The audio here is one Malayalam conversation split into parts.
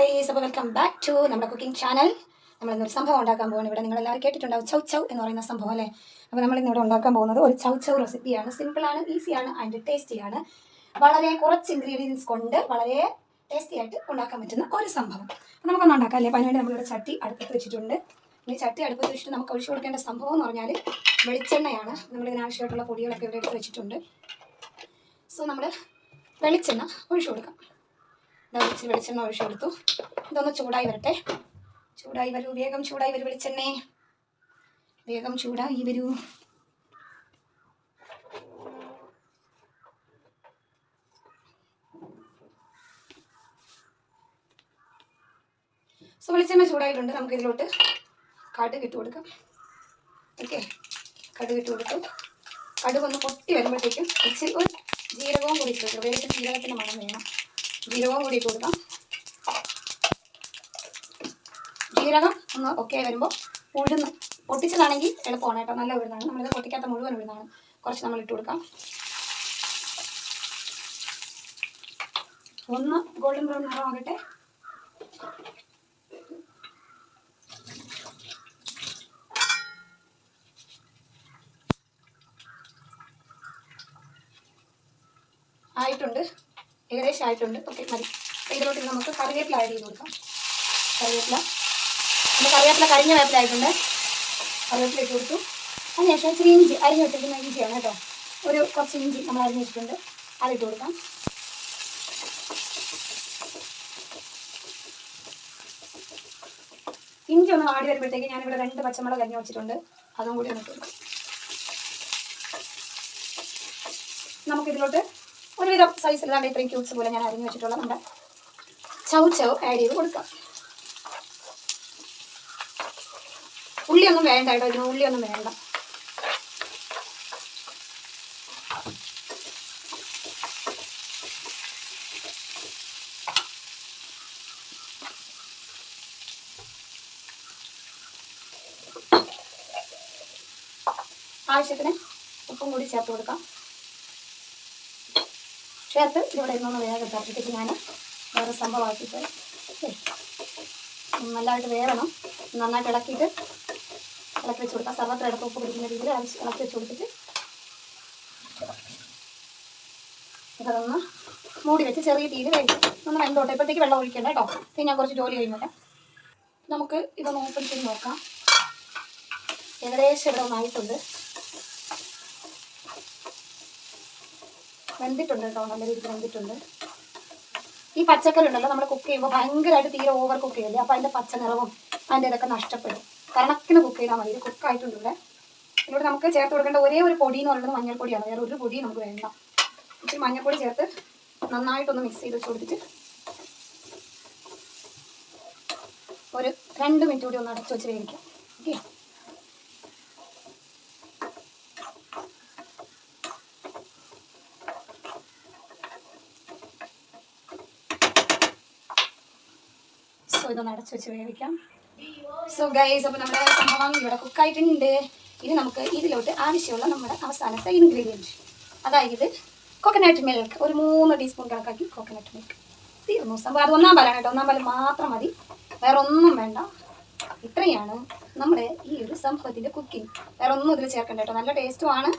ഗൈസ് അപ്പോൾ വെൽക്കം ബാക്ക് ടു നമ്മുടെ കുക്കിംഗ് ചാനൽ നമ്മൾ ഇന്നൊരു സംഭവം ഉണ്ടാക്കാൻ പോകുന്നത് ഇവിടെ നിങ്ങൾ എല്ലാവരും കേട്ടിട്ടുണ്ടാവും ചൗ ചൗ എന്ന് പറയുന്ന സംഭവം അല്ലേ? അപ്പോൾ നമ്മൾ ഇന്നിവിടെ ഉണ്ടാക്കാൻ പോകുന്നത് ഒരു ചൗ ചൗ റെസിപ്പിയാണ് സിമ്പിളാണ് ഈസിയാണ് ആൻഡ് ടേസ്റ്റിയാണ് വളരെ കുറച്ച് ഇൻഗ്രീഡിയൻസ് കൊണ്ട് വളരെ ടേസ്റ്റി ആയിട്ട് ഉണ്ടാക്കാൻ പറ്റുന്ന ഒരു സംഭവം. അപ്പോൾ നമുക്കൊന്ന് ഉണ്ടാക്കാം അല്ലേ? അപ്പോൾ അതിനുവേണ്ടി നമ്മളിവിടെ ചട്ടി അടുപ്പത്ത് വെച്ചിട്ടുണ്ട്. ഈ ചട്ടി അടുപ്പത്ത് വെച്ചിട്ട് നമുക്ക് ഒഴിച്ചു കൊടുക്കേണ്ട സംഭവം എന്ന് പറഞ്ഞാൽ വെളിച്ചെണ്ണയാണ്. നമ്മൾ ഇതിനാവശ്യമായിട്ടുള്ള പൊടികളൊക്കെ ഇവിടെ എടുത്ത് വെച്ചിട്ടുണ്ട്. സോ നമ്മൾ വെളിച്ചെണ്ണ ഒഴിച്ചു കൊടുക്കാം. ഇച്ചിരി വെളിച്ചെണ്ണ ഒഴിച്ചു കൊടുത്തു. ഇതൊന്ന് ചൂടായി വരട്ടെ. ചൂടായി വരൂ. വേഗം ചൂടായി വരൂ വെളിച്ചെണ്ണേ. വേഗം ചൂടായി വരൂ. സോ വെളിച്ചെണ്ണ ചൂടായിട്ടുണ്ട്. നമുക്ക് ഇതിലോട്ട് കടുക് ഇട്ട് കൊടുക്കാം. ഓക്കെ? കടുക് ഇട്ട് കൊടുത്തു. പൊട്ടി വരുമ്പോഴത്തേക്കും ഇച്ചിരി ഒരു ജീരകവും കൂടി ഇട്ട് വേറെ വേഗത്തിൽ ജീരകത്തിന്റെ മണം വേണം. ജീരകവും കൂടി കൊടുക്കാം. ജീരകം ഒന്ന് ഒക്കെ വരുമ്പോൾ ഉഴുന്ന് പൊട്ടിച്ചതാണെങ്കിൽ എളുപ്പമാണ് കേട്ടോ. നല്ല ഉഴുന്നാണ്. നമ്മളിത് പൊട്ടിക്കാത്ത മുഴുവൻ ഉഴുന്നാണ്. കുറച്ച് നമ്മൾ ഇട്ട് കൊടുക്കാം. ഒന്ന് ഗോൾഡൻ ബ്രൗൺ നിറമാകട്ടെ ആയിട്ടുണ്ട്. ഏകദേശം ആയിട്ടുണ്ട്. ഓക്കെ മതി. ഇതിലോട്ട് നമുക്ക് കറിവേപ്പില ആഡ് ചെയ്ത് കൊടുക്കാം. കറിവേപ്പില. പിന്നെ കറിവേപ്പില കരിഞ്ഞ വേപ്പില ആയിട്ടുണ്ട്. കറിവേപ്പില ഇട്ട് കൊടുത്തു. അതിനുശേഷം ഇച്ചിരി ഇഞ്ചി അരിഞ്ഞ് വെച്ചിരിക്കുന്ന ഇഞ്ചിയാണ് കേട്ടോ. ഒരു കുറച്ച് ഇഞ്ചി നമ്മൾ അരിഞ്ഞിട്ടുണ്ട് അതിട്ട് കൊടുക്കാം. ഇഞ്ചി ഒന്ന് വാടി വരുമ്പോഴത്തേക്ക് ഞാനിവിടെ രണ്ട് പച്ചമുളക് അരിഞ്ഞ് വെച്ചിട്ടുണ്ട്. അതും കൂടി കൊടുക്കാം. നമുക്കിതിലോട്ട് ഒരുവിധം സൈസിലാണ് ഇത്രയും ക്യൂബ്സ് പോലെ ഞാൻ അരിഞ്ഞു വെച്ചിട്ടുള്ള നമ്മുടെ ചൗ ചൗ ആഡ് ചെയ്ത് കൊടുക്കാം. ഉള്ളിയൊന്നും വേണ്ട കേട്ടോ ഇതിന് ഉള്ളിയൊന്നും വേണ്ട. ആവശ്യത്തിന് ഉപ്പും കൂടി ചേർത്ത് കൊടുക്കാം. ചേർത്ത് ഇവിടെ ഇരുന്നൊന്ന് വേഗം തട്ടിട്ട് ഞാൻ വേറെ സംഭവമാക്കിയിട്ട്. നല്ലതായിട്ട് വേവണം. നന്നായിട്ട് ഇളക്കിയിട്ട് ഇളക്കി വെച്ച് കൊടുക്കാം. സർവത്ര ഇടത്ത് ഉപ്പ് പിടിക്കുന്ന രീതിയിൽ ഇളക്കി വെച്ച് കൊടുത്തിട്ട് ഇതൊന്ന് മൂടി വെച്ച് ചെറിയ തീയിൽ വേവിക്കും. ഒന്ന് വെന്തോട്ടെ. ഇപ്പോഴത്തേക്ക് വെള്ളം ഒഴിക്കണ്ട കേട്ടോ. പിന്നെ ഞാൻ കുറച്ച് ജോലി കഴിഞ്ഞോട്ടെ. നമുക്ക് ഇതൊന്ന് ഓപ്പൺ ചെയ്ത് നോക്കാം. ഏകദേശം ഇവിടെ ഒന്നായിട്ടുണ്ട്. വെന്തിട്ടുണ്ട് കേട്ടോ നല്ല രീതിക്ക് വെന്തിട്ടുണ്ട്. ഈ പച്ചക്കറി ഉണ്ടല്ലോ നമ്മൾ കുക്ക് ചെയ്യുമ്പോൾ ഭയങ്കരമായിട്ട് തീരെ ഓവർ കുക്ക് ചെയ്യില്ലേ? അപ്പോൾ അതിന്റെ പച്ച നിറവും അതിന്റെ ഇതൊക്കെ നഷ്ടപ്പെടും. കണക്കിന് കുക്ക് ചെയ്താൽ മതി ഇത് കുക്കായിട്ടുണ്ട് ഇവിടെ. ഇതിലൂടെ നമുക്ക് ചേർത്ത് കൊടുക്കേണ്ട ഒരേ ഒരു പൊടി എന്ന് പറയുന്നത് മഞ്ഞൾപ്പൊടിയാണ്. വേറെ ഒരു പൊടി നമുക്ക് വേണ്ട. ഇച്ചിരി മഞ്ഞൾപ്പൊടി ചേർത്ത് നന്നായിട്ടൊന്ന് മിക്സ് ചെയ്ത് വെച്ച് കൊടുത്തിട്ട് ഒരു രണ്ട് മിനിറ്റ് കൂടി ഒന്ന് അടച്ചു വെച്ച് വേവിക്കാം. ഓക്കെ സോ ഇതൊന്ന് അടച്ചു വെച്ച് വേവിക്കാം. സോ ഗൈസ് അപ്പോൾ നമ്മുടെ സംഭവം ഇവിടെ കുക്കായിട്ടുണ്ട് ഇനി നമുക്ക് ഇതിലോട്ട് ആവശ്യമുള്ള നമ്മുടെ അവസാനത്തെ ഇൻഗ്രീഡിയന്റ് അതായത് കോക്കനട്ട് മിൽക്ക് ഒരു മൂന്ന് ടീസ്പൂൺ കണക്കാക്കി കോക്കനട്ട് മിൽക്ക് തീർന്നു സംഭവം. അത് ഒന്നാം പാലാണ് കേട്ടോ. ഒന്നാം പാൽ മാത്രം മതി. വേറെ ഒന്നും വേണ്ട. ഇത്രയാണ് നമ്മുടെ ഈ ഒരു സംഭവത്തിന്റെ കുക്കിംഗ് വേറെ ഒന്നും ഇതിൽ ചേർക്കണ്ട കേട്ടോ. നല്ല ടേസ്റ്റുമാണ്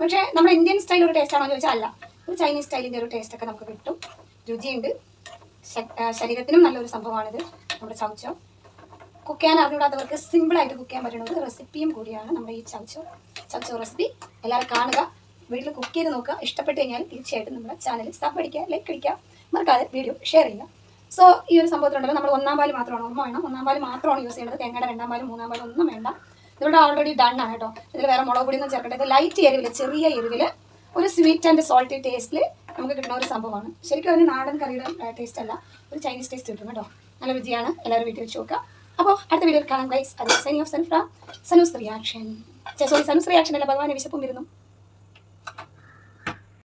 പക്ഷേ നമ്മുടെ ഇന്ത്യൻ സ്റ്റൈൽ ഒരു ടേസ്റ്റ് ആണോ ചോദിച്ചാൽ അല്ല. ഒരു ചൈനീസ് സ്റ്റൈലിന്റെ ഒരു ടേസ്റ്റ് ഒക്കെ നമുക്ക് കിട്ടും. രുചിയുണ്ട്. ശരീരത്തിനും നല്ലൊരു സംഭവമാണിത്. നമ്മുടെ ചവച്ചോ? കുക്ക് ചെയ്യാൻ അറിഞ്ഞൂടാത്തവർക്ക് സിമ്പിളായിട്ട് കുക്ക് ചെയ്യാൻ പറ്റുന്നത് റെസിപ്പിയും കൂടിയാണ് നമ്മുടെ ഈ ചവച്ചോ. ചവച്ചോ റെസിപ്പി എല്ലാവരും കാണുക. വീട്ടിൽ കുക്ക് ചെയ്ത് നോക്കുക. ഇഷ്ടപ്പെട്ട് കഴിഞ്ഞാൽ തീർച്ചയായിട്ടും നമ്മുടെ ചാനൽ സബ് അടിക്കുക ലൈക്ക് അടിക്കുക. മറക്കാതെ വീഡിയോ ഷെയർ ചെയ്യുക. സോ ഈ ഒരു സംഭവത്തിലുണ്ടല്ലോ. നമ്മൾ ഒന്നാം പാൽ മാത്രമാണ് ഓർമ്മ വേണം. ഒന്നാം പാൽ മാത്രമാണ് യൂസ് ചെയ്യേണ്ടത്. തേങ്ങയുടെ രണ്ടാം പാലും മൂന്നാം പാലും ഒന്നും വേണ്ട. ഇതിവിടെ ഓൾറെഡി ഡൺ ആണ് കേട്ടോ. ഇതിൽ വേറെ മുളക് പൊടി ഒന്നും ചേർക്കട്ടെ ഇത് ലൈറ്റ് എരിവിൽ ചെറിയ എരിവിൽ ഒരു സ്വീറ്റ് ആൻഡ് സോൾട്ടി ടേസ്റ്റിൽ നമുക്ക് കിട്ടുന്ന ഒരു സംഭവമാണ്. ശരിക്കും ഒരു നാടൻ കറിയുടെ ടേസ്റ്റ് അല്ല. ഒരു ചൈനീസ് ടേസ്റ്റ് കിട്ടും കേട്ടോ. നല്ല രുചിയാണ്. എല്ലാവരും വീട്ടിൽ വെച്ച് നോക്കുക. അപ്പോൾ അടുത്ത വീഡിയോയിൽ കാണാം ഗൈസ് അത് സൈനി ഓഫ് സൻഫ്ര Sanoos reaction sorry Sanoos reaction അല്ല ഭഗവാനെ വിശപ്പും വരുന്നു.